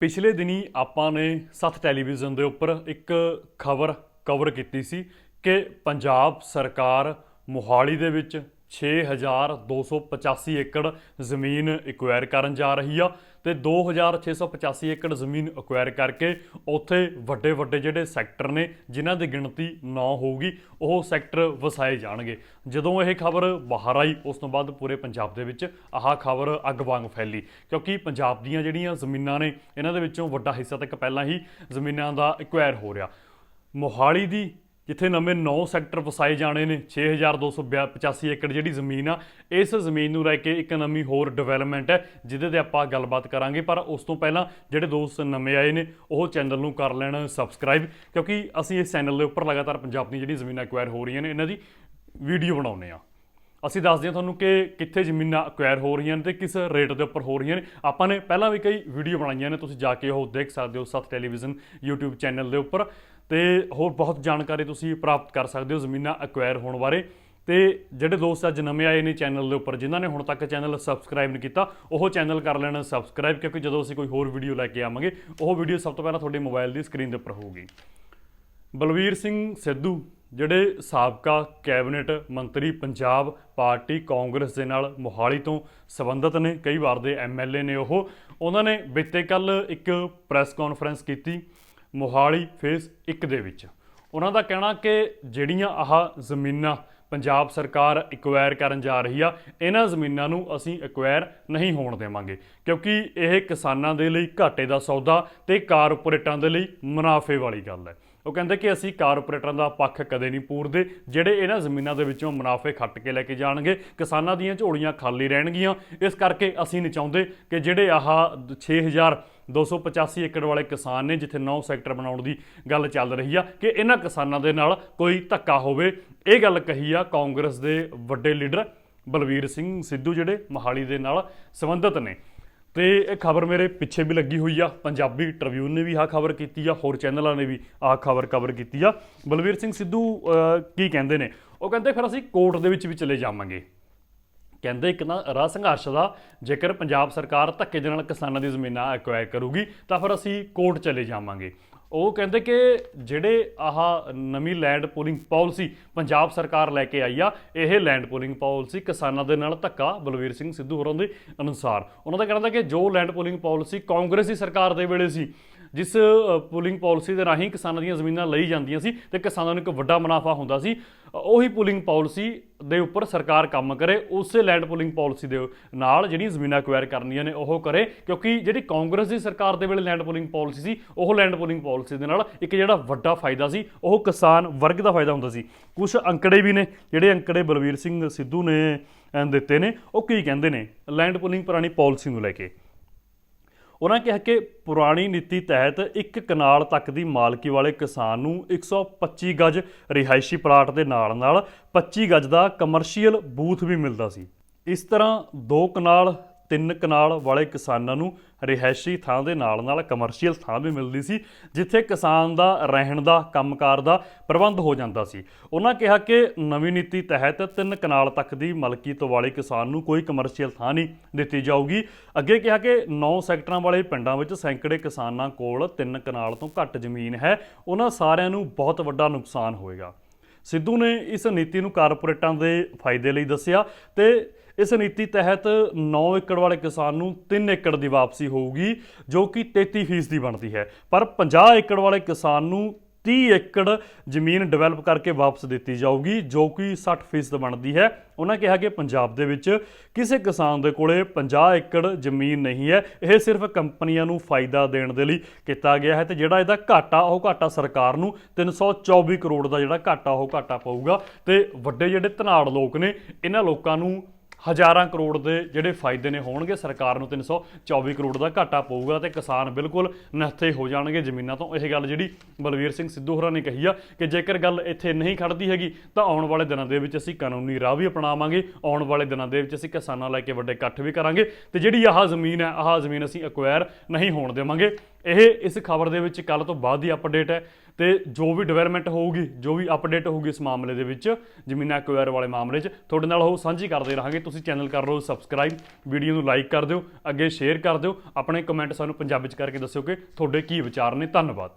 ਪਿਛਲੇ ਦਿਨੀ ਆਪਾਂ ਨੇ ਸੱਤ ਟੈਲੀਵਿਜ਼ਨ ਦੇ ਉੱਪਰ ਇੱਕ ਖਬਰ ਕਵਰ ਕੀਤੀ ਸੀ ਕਿ ਪੰਜਾਬ ਸਰਕਾਰ ਮੋਹਾਲੀ ਦੇ ਵਿੱਚ 6285 ਏਕੜ ਜ਼ਮੀਨ ਐਕਵਾਇਰ ਕਰਨ ਜਾ ਰਹੀ ਆ ਤੇ 2685 ਏਕੜ ਜ਼ਮੀਨ ਐਕਵਾਇਰ ਕਰਕੇ ਉੱਥੇ ਵੱਡੇ ਵੱਡੇ ਜਿਹੜੇ ਸੈਕਟਰ ਨੇ, ਜਿਨ੍ਹਾਂ ਦੀ ਗਿਣਤੀ 9 ਹੋਊਗੀ, ਉਹ ਸੈਕਟਰ ਵਸਾਏ ਜਾਣਗੇ। ਜਦੋਂ ਇਹ ਖਬਰ ਬਾਹਰ ਆਈ, ਉਸ ਤੋਂ ਬਾਅਦ ਪੂਰੇ ਪੰਜਾਬ ਦੇ ਵਿੱਚ ਆਹ ਖਬਰ ਅੱਗ ਵਾਂਗ ਫੈਲੀ, ਕਿਉਂਕਿ ਪੰਜਾਬ ਦੀਆਂ ਜਿਹੜੀਆਂ ਜ਼ਮੀਨਾਂ ਨੇ, ਇਹਨਾਂ ਦੇ ਵਿੱਚੋਂ ਵੱਡਾ ਹਿੱਸਾ ਤੱਕ ਪਹਿਲਾਂ ਹੀ ਜ਼ਮੀਨਾਂ ਦਾ ਐਕਵਾਇਰ ਹੋ ਰਿਹਾ। ਮੋਹਾਲੀ ਦੀ ਜਿੱਥੇ ਨਵੇਂ 9 ਸੈਕਟਰ ਵਸਾਏ ਜਾਣੇ ਨੇ 6285 ਏਕੜ ਜਿਹੜੀ ਜ਼ਮੀਨ ਆ, ਇਸ ਜ਼ਮੀਨ ਨੂੰ ਲੈ ਕੇ ਇੱਕ ਨਵੀਂ ਹੋਰ ਡਿਵੈਲਪਮੈਂਟ ਹੈ, ਜਿਹਦੇ ਤੇ ਆਪਾਂ ਗੱਲਬਾਤ ਕਰਾਂਗੇ। ਪਰ ਉਸ ਤੋਂ ਪਹਿਲਾਂ ਜਿਹੜੇ ਦੋਸਤ ਨਵੇਂ ਆਏ ਨੇ, ਉਹ ਚੈਨਲ ਨੂੰ ਕਰ ਲੈਣ ਸਬਸਕ੍ਰਾਈਬ, ਕਿਉਂਕਿ ਅਸੀਂ ਇਸ ਚੈਨਲ ਦੇ ਉੱਪਰ ਲਗਾਤਾਰ ਪੰਜਾਬ ਦੀਆਂ ਜਿਹੜੀ ਜ਼ਮੀਨਾਂ ਐਕਵਾਇਰ ਹੋ ਰਹੀਆਂ ਨੇ, ਇਹਨਾਂ ਦੀ ਵੀਡੀਓ ਬਣਾਉਂਦੇ ਆ ਅਸੀਂ ਦੱਸਦੇ ਹਾਂ ਤੁਹਾਨੂੰ ਕਿ ਕਿੱਥੇ ਜ਼ਮੀਨਾਂ ਐਕਵਾਇਰ ਹੋ ਰਹੀਆਂ ਨੇ ਤੇ ਕਿਸ ਰੇਟ ਦੇ ਉੱਪਰ ਹੋ ਰਹੀਆਂ ਨੇ। ਆਪਾਂ ਨੇ ਪਹਿਲਾਂ ਵੀ ਕਈ ਵੀਡੀਓ ਬਣਾਈਆਂ ਨੇ, ਤੁਸੀਂ ਜਾ ਕੇ ਉਹ ਦੇਖ ਸਕਦੇ ਹੋ ਸੱਤ ਟੈਲੀਵਿਜ਼ਨ YouTube ਚੈਨਲ ਦੇ ਉੱਪਰ। ਤੇ ਹੋਰ ਬਹੁਤ ਜਾਣਕਾਰੀ ਤੁਸੀਂ ਪ੍ਰਾਪਤ ਕਰ ਸਕਦੇ ਹੋ ਜ਼ਮੀਨਾਂ ਐਕਵਾਇਰ ਹੋਣ ਬਾਰੇ। ਤੇ ਜਿਹੜੇ ਦੋਸਤ ਅੱਜ ਨਵੇਂ ਆਏ ਨੇ ਚੈਨਲ ਦੇ ਉੱਪਰ, ਜਿਨ੍ਹਾਂ ਨੇ ਹੁਣ ਤੱਕ ਚੈਨਲ ਸਬਸਕ੍ਰਾਈਬ ਨਹੀਂ ਕੀਤਾ, ਉਹ ਚੈਨਲ ਕਰ ਲੈਣ ਸਬਸਕ੍ਰਾਈਬ ਕਿਉਂਕਿ ਜਦੋਂ ਅਸੀਂ ਕੋਈ ਹੋਰ ਵੀਡੀਓ ਲੈ ਕੇ ਆਵਾਂਗੇ, ਉਹ ਵੀਡੀਓ ਸਭ ਤੋਂ ਪਹਿਲਾਂ ਤੁਹਾਡੇ ਮੋਬਾਈਲ ਦੀ ਸਕਰੀਨ ਦੇ ਉੱਪਰ ਹੋਊਗੀ। ਬਲਵੀਰ ਸਿੰਘ ਸਿੱਧੂ, ਜਿਹੜੇ ਸਾਬਕਾ ਕੈਬਨਿਟ ਮੰਤਰੀ ਪੰਜਾਬ ਪਾਰਟੀ ਕਾਂਗਰਸ ਦੇ ਨਾਲ ਮੋਹਾਲੀ ਤੋਂ ਸੰਬੰਧਿਤ ਨੇ, ਕਈ ਵਾਰ ਦੇ ਐਮਐਲਏ ਨੇ ਉਹ, ਉਹਨਾਂ ਨੇ ਬੀਤੇ ਕੱਲ ਇੱਕ ਪ੍ਰੈਸ ਕਾਨਫਰੰਸ ਕੀਤੀ। ਮੋਹਾਲੀ ਫੇਸ 1 ਦੇ ਵਿੱਚ। ਉਹਨਾਂ ਦਾ ਕਹਿਣਾ ਕਿ ਜਿਹੜੀਆਂ ਆਹ ਜ਼ਮੀਨਾਂ ਪੰਜਾਬ ਸਰਕਾਰ ਐਕਵਾਇਰ ਕਰਨ ਜਾ ਰਹੀ ਆ, ਇਹਨਾਂ ਜ਼ਮੀਨਾਂ ਨੂੰ ਅਸੀਂ ਐਕਵਾਇਰ ਨਹੀਂ ਹੋਣ ਦੇਵਾਂਗੇ, ਕਿਉਂਕਿ ਇਹ ਕਿਸਾਨਾਂ ਦੇ ਲਈ ਘਾਟੇ ਦਾ ਸੌਦਾ ਤੇ ਕਾਰਪੋਰੇਟਾਂ ਦੇ ਲਈ ਮੁਨਾਫੇ ਵਾਲੀ ਗੱਲ ਹੈ। ਉਹ ਕਹਿੰਦੇ ਕਿ ਅਸੀਂ ਕਾਰਪੋਰੇਟਰਾਂ ਦਾ ਪੱਖ ਕਦੇ ਨਹੀਂ ਪੂਰਦੇ, ਜਿਹੜੇ ਇਹਨਾਂ ਜ਼ਮੀਨਾਂ ਦੇ ਵਿੱਚੋਂ ਮੁਨਾਫੇ ਖੱਟ ਕੇ ਲੈ ਕੇ ਜਾਣਗੇ, ਕਿਸਾਨਾਂ ਦੀਆਂ ਝੋਲੀਆਂ ਖਾਲੀ ਰਹਿਣਗੀਆਂ, ਇਸ ਕਰਕੇ ਅਸੀਂ ਨਹੀਂ ਚਾਹੁੰਦੇ ਕਿ ਜਿਹੜੇ ਆਹ 6285 ਏਕੜ ਵਾਲੇ ਕਿਸਾਨ ਨੇ ਜਿੱਥੇ 9 ਸੈਕਟਰ ਬਣਾਉਣ ਦੀ ਗੱਲ ਚੱਲ ਰਹੀ ਆ ਕਿ ਇਹਨਾਂ ਕਿਸਾਨਾਂ ਦੇ ਨਾਲ ਕੋਈ ਧੱਕਾ ਹੋਵੇ। ਇਹ ਗੱਲ ਕਹੀ ਆ ਕਾਂਗਰਸ ਦੇ ਵੱਡੇ ਲੀਡਰ ਬਲਵੀਰ ਸਿੰਘ ਸਿੱਧੂ ਜਿਹੜੇ ਮੋਹਾਲੀ ਦੇ ਨਾਲ ਸੰਬੰਧਿਤ ਨੇ। ਤੇ ਇਹ ਖਬਰ ਮੇਰੇ ਪਿੱਛੇ ਵੀ ਲੱਗੀ ਹੋਈ ਆ। ਪੰਜਾਬੀ ਟ੍ਰਿਬਿਊਨ ਨੇ ਵੀ ਆਹ ਖਬਰ ਕੀਤੀ ਆ, ਹੋਰ ਚੈਨਲਾਂ ਨੇ ਵੀ ਆਹ ਖਬਰ ਕਵਰ ਕੀਤੀ ਆ। ਬਲਵੀਰ ਸਿੰਘ ਸਿੱਧੂ ਕੀ ਕਹਿੰਦੇ ਨੇ? ਉਹ ਕਹਿੰਦੇ, ਫਿਰ ਅਸੀਂ ਕੋਰਟ ਦੇ ਵਿੱਚ ਵੀ ਚਲੇ ਜਾਵਾਂਗੇ। ਕਹਿੰਦੇ ਇੱਕ ਨਾ ਰਾਹ ਸੰਘਰਸ਼ ਦਾ ਜੇਕਰ ਪੰਜਾਬ ਸਰਕਾਰ ਧੱਕੇ ਦੇ ਨਾਲ ਕਿਸਾਨਾਂ ਦੀ ਜ਼ਮੀਨਾਂ ਐਕਵਾਇਰ ਕਰੂਗੀ, ਤਾਂ ਫਿਰ ਅਸੀਂ ਕੋਰਟ ਚਲੇ ਜਾਵਾਂਗੇ। ਉਹ ਕਹਿੰਦੇ ਕਿ ਜਿਹੜੇ ਆਹ ਨਵੀਂ ਲੈਂਡ ਪੂਲਿੰਗ ਪਾਲਿਸੀ ਪੰਜਾਬ ਸਰਕਾਰ ਲੈ ਕੇ ਆਈ ਆ, ਇਹ ਲੈਂਡ ਪੂਲਿੰਗ ਪਾਲਿਸੀ ਕਿਸਾਨਾਂ ਦੇ ਨਾਲ ਧੱਕਾ ਬਲਵੀਰ ਸਿੰਘ ਸਿੱਧੂ ਹੋਰਾਂ ਦੇ ਅਨੁਸਾਰ। ਉਹਨਾਂ ਦਾ ਕਹਿਣਾ ਕਿ ਜੋ ਲੈਂਡ ਪੂਲਿੰਗ ਪਾਲਿਸੀ ਕਾਂਗਰਸੀ ਸਰਕਾਰ ਦੇ ਵੇਲੇ ਸੀ ਜਿਸ ਪੂਲਿੰਗ ਪਾਲਿਸੀ ਦੇ ਰਾਹੀਂ ਕਿਸਾਨਾਂ ਦੀਆਂ ਜ਼ਮੀਨਾਂ ਲਈ ਜਾਂਦੀਆਂ ਸੀ ਤੇ ਕਿਸਾਨਾਂ ਨੂੰ ਇੱਕ ਵੱਡਾ ਮੁਨਾਫਾ ਹੁੰਦਾ ਸੀ। ਉਹੀ ਪੂਲਿੰਗ ਪਾਲਿਸੀ ਦੇ ਉੱਪਰ ਸਰਕਾਰ ਕੰਮ ਕਰੇ, ਉਸੇ ਲੈਂਡ ਪੂਲਿੰਗ ਪਾਲਿਸੀ ਦੇ ਨਾਲ ਜਿਹੜੀਆਂ ਜ਼ਮੀਨਾਂ ਐਕਵਾਇਰ ਕਰਨੀਆਂ ਨੇ, ਉਹ ਕਰੇ। ਕਿਉਂਕਿ ਜਿਹੜੀ ਕਾਂਗਰਸ ਦੀ ਸਰਕਾਰ ਦੇ ਵੇਲੇ ਲੈਂਡ ਪੂਲਿੰਗ ਪਾਲਿਸੀ ਸੀ, ਉਹ ਲੈਂਡ ਪੂਲਿੰਗ ਪਾਲਿਸੀ ਦੇ ਨਾਲ ਇੱਕ ਜਿਹੜਾ ਵੱਡਾ ਫਾਇਦਾ ਸੀ, ਉਹ ਕਿਸਾਨ ਵਰਗ ਦਾ ਫਾਇਦਾ ਹੁੰਦਾ ਸੀ। ਕੁਝ ਅੰਕੜੇ ਵੀ ਨੇ, ਜਿਹੜੇ ਅੰਕੜੇ ਬਲਵੀਰ ਸਿੰਘ ਸਿੱਧੂ ਨੇ ਦਿੱਤੇ ਨੇ, ਉਹ ਕੀ ਕਹਿੰਦੇ ਨੇ? ਲੈਂਡ ਪੂਲਿੰਗ ਪੁਰਾਣੀ ਪਾਲਿਸੀ ਨੂੰ ਲੈ ਕੇ। ਉਹਨਾਂ ਕਿਹਾ ਕਿ ਪੁਰਾਣੀ ਨੀਤੀ ਤਹਿਤ ਇੱਕ ਕਨਾਲ ਤੱਕ ਦੀ ਮਾਲਕੀ ਵਾਲੇ ਕਿਸਾਨ ਨੂੰ 125 ਗਜ ਰਿਹਾਇਸ਼ੀ ਪਲਾਟ ਦੇ ਨਾਲ ਨਾਲ 25 ਗਜ ਦਾ ਕਮਰਸ਼ੀਅਲ ਬੂਥ ਵੀ ਮਿਲਦਾ ਸੀ। ਇਸ ਤਰ੍ਹਾਂ ਦੋ ਕਨਾਲ ਤਿੰਨ ਕਨਾਲ ਵਾਲੇ ਕਿਸਾਨਾਂ ਨੂੰ ਰਿਹਾਇਸ਼ੀ ਥਾਂ ਦੇ ਨਾਲ ਨਾਲ ਕਮਰਸ਼ੀਅਲ ਥਾਂ ਵੀ ਮਿਲਦੀ ਸੀ, ਜਿੱਥੇ ਕਿਸਾਨ ਦਾ ਰਹਿਣ ਦਾ, ਕੰਮਕਾਰ ਦਾ ਪ੍ਰਬੰਧ ਹੋ ਜਾਂਦਾ ਸੀ। ਉਹਨਾਂ ਕਿਹਾ ਕਿ ਨਵੀਂ ਨੀਤੀ ਤਹਿਤ ਤਿੰਨ ਕਨਾਲ ਤੱਕ ਦੀ ਮਲਕੀ ਤੋਂ ਵਾਲੇ ਕਿਸਾਨ ਨੂੰ ਕੋਈ ਕਮਰਸ਼ੀਅਲ ਥਾਂ ਨਹੀਂ ਦਿੱਤੀ ਜਾਊਗੀ। ਅੱਗੇ ਕਿਹਾ ਕਿ 9 ਸੈਕਟਰਾਂ ਵਾਲੇ ਪਿੰਡਾਂ ਵਿੱਚ ਸੈਂਕੜੇ ਕਿਸਾਨਾਂ ਕੋਲ ਤਿੰਨ ਕਨਾਲ ਤੋਂ ਘੱਟ ਜ਼ਮੀਨ ਹੈ। ਉਹਨਾਂ ਸਾਰਿਆਂ ਨੂੰ ਬਹੁਤ ਵੱਡਾ ਨੁਕਸਾਨ ਹੋਏਗਾ। ਸਿੱਧੂ ਨੇ ਇਸ ਨੀਤੀ ਨੂੰ ਕਾਰਪੋਰੇਟਾਂ ਦੇ ਫਾਇਦੇ ਲਈ ਦੱਸਿਆ ਤੇ ਇਸ ਨੀਤੀ ਤਹਿਤ 9 ਏਕੜ ਵਾਲੇ ਕਿਸਾਨ ਨੂੰ 3 ਏਕੜ ਦੀ ਵਾਪਸੀ ਹੋਊਗੀ, ਜੋ ਕਿ 33% ਦੀ ਬਣਦੀ ਹੈ। ਪਰ 50 ਏਕੜ ਵਾਲੇ ਕਿਸਾਨ ਨੂੰ 30 ਏਕੜ ਜ਼ਮੀਨ ਡਿਵੈਲਪ ਕਰਕੇ ਵਾਪਸ ਦਿੱਤੀ ਜਾਊਗੀ, ਜੋ ਕਿ 60% ਬਣਦੀ ਹੈ। ਉਹਨਾਂ ਕਿਹਾ ਕਿ ਪੰਜਾਬ ਦੇ ਵਿੱਚ ਕਿਸੇ ਕਿਸਾਨ ਦੇ ਕੋਲੇ 50 ਏਕੜ ਜ਼ਮੀਨ ਨਹੀਂ ਹੈ। ਇਹ ਸਿਰਫ ਕੰਪਨੀਆਂ ਨੂੰ ਫਾਇਦਾ ਦੇਣ ਦੇ ਲਈ ਕੀਤਾ ਗਿਆ ਹੈ ਤੇ ਜਿਹੜਾ ਇਹਦਾ ਘਾਟਾ, ਉਹ ਘਾਟਾ ਸਰਕਾਰ ਨੂੰ 324 ਕਰੋੜ ਦਾ ਜਿਹੜਾ ਘਾਟਾ, ਉਹ ਘਾਟਾ ਪਊਗਾ। ਤੇ ਵੱਡੇ ਜਿਹੜੇ ਧਨਾੜ ਲੋਕ ਨੇ, ਇਹਨਾਂ ਲੋਕਾਂ ਨੂੰ ਹਜ਼ਾਰਾਂ ਕਰੋੜ ਦੇ ਜਿਹੜੇ ਫਾਇਦੇ ਨੇ ਹੋਣਗੇ, ਸਰਕਾਰ ਨੂੰ 324 ਕਰੋੜ ਦਾ ਘਾਟਾ ਪਊਗਾ ਤੇ ਕਿਸਾਨ ਬਿਲਕੁਲ ਨੱਥੇ ਹੋ ਜਾਣਗੇ ਜ਼ਮੀਨਾਂ ਤੋਂ। ਇਹ ਗੱਲ ਜਿਹੜੀ ਬਲਵੀਰ ਸਿੰਘ ਸਿੱਧੂ ਹੋਰਾਂ ਨੇ ਕਹੀ ਆ ਕਿ ਜੇਕਰ ਗੱਲ ਇੱਥੇ ਨਹੀਂ ਖੜਦੀ ਹੈਗੀ, ਤਾਂ ਆਉਣ ਵਾਲੇ ਦਿਨਾਂ ਦੇ ਵਿੱਚ ਅਸੀਂ ਕਾਨੂੰਨੀ ਰਾਹ ਵੀ ਅਪਣਾਵਾਂਗੇ। ਆਉਣ ਵਾਲੇ ਦਿਨਾਂ ਦੇ ਵਿੱਚ ਅਸੀਂ ਕਿਸਾਨਾਂ ਲੈ ਕੇ ਵੱਡੇ ਇਕੱਠ ਵੀ ਕਰਾਂਗੇ ਤੇ ਜਿਹੜੀ ਆਹ ਜ਼ਮੀਨ ਹੈ, ਆਹ ਜ਼ਮੀਨ ਅਸੀਂ ਐਕਵਾਇਰ ਨਹੀਂ ਹੋਣ ਦੇਵਾਂਗੇ। ਇਹ ਇਸ ਖਬਰ ਦੇ ਵਿੱਚ ਕੱਲ ਤੋਂ ਬਾਅਦ ਦੀ ਅਪਡੇਟ ਹੈ ਤੇ ਜੋ ਵੀ ਡਿਵੈਲਪਮੈਂਟ ਹੋਊਗੀ, ਜੋ ਵੀ ਅਪਡੇਟ ਹੋਊਗੀ ਇਸ ਮਾਮਲੇ ਦੇ ਵਿੱਚ, ਜ਼ਮੀਨਾਂ ਐਕਵਾਇਰ ਵਾਲੇ ਮਾਮਲੇ 'ਚ, ਤੁਹਾਡੇ ਨਾਲ ਉਹ ਸਾਂਝੀ ਕਰਦੇ ਰਹਾਂਗੇ। ਤੁਸੀਂ ਚੈਨਲ ਕਰ ਲਓ ਸਬਸਕ੍ਰਾਈਬ ਵੀਡੀਓ ਨੂੰ ਲਾਈਕ ਕਰ ਦਿਓ, ਅੱਗੇ ਸ਼ੇਅਰ ਕਰ ਦਿਓ, ਆਪਣੇ ਕਮੈਂਟ ਸਾਨੂੰ ਪੰਜਾਬੀ 'ਚ ਕਰਕੇ ਦੱਸਿਓ ਕਿ ਤੁਹਾਡੇ ਕੀ ਵਿਚਾਰ ਨੇ। ਧੰਨਵਾਦ।